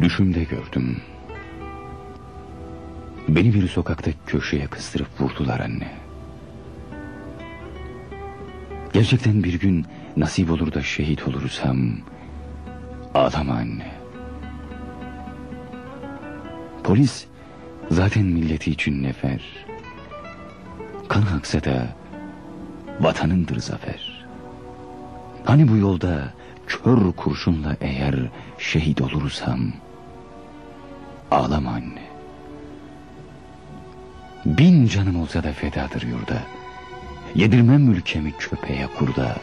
Düşümde gördüm. Beni bir sokakta köşeye kıstırıp vurdular anne. Gerçekten bir gün nasip olur da şehit olursam... Ağlama anne. Polis zaten milleti için nefer. Kan aksa da vatanındır zafer. Hani bu yolda kör kurşunla eğer şehit olursam... Ağlama anne. Bin canım olsa da fedadır yurda. Yedirmem ülkemi köpeğe kurda.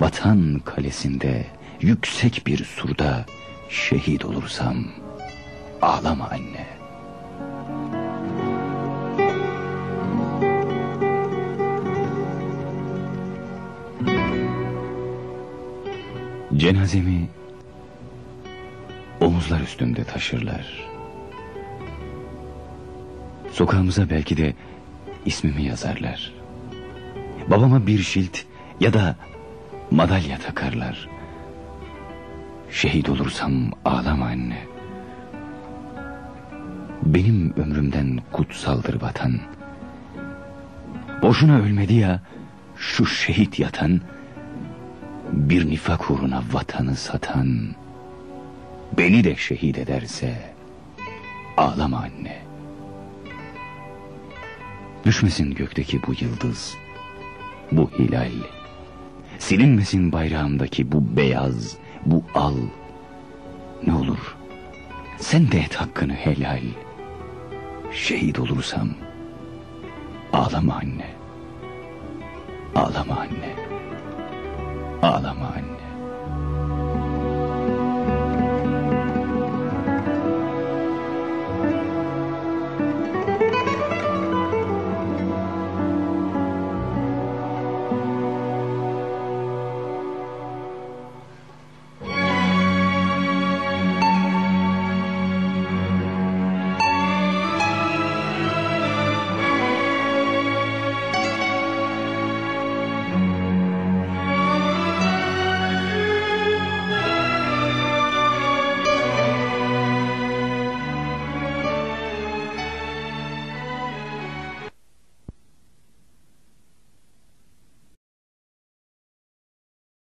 Vatan kalesinde yüksek bir surda şehit olursam ağlama anne. Cenazemi omuzlar üstünde taşırlar. Sokağımıza belki de ismimi yazarlar. Babama bir şilt ya da madalya takarlar. Şehit olursam ağlama anne. Benim ömrümden kutsaldır vatan. Boşuna ölmedi ya şu şehit yatan. Bir nifak uğruna vatanı satan. Beni de şehit ederse ağlama anne. Düşmesin gökteki bu yıldız, bu hilal. Silinmesin bayrağımdaki bu beyaz, bu al. Ne olur, sen de et hakkını helal. Şehit olursam, ağlama anne. Ağlama anne. Ağlama anne.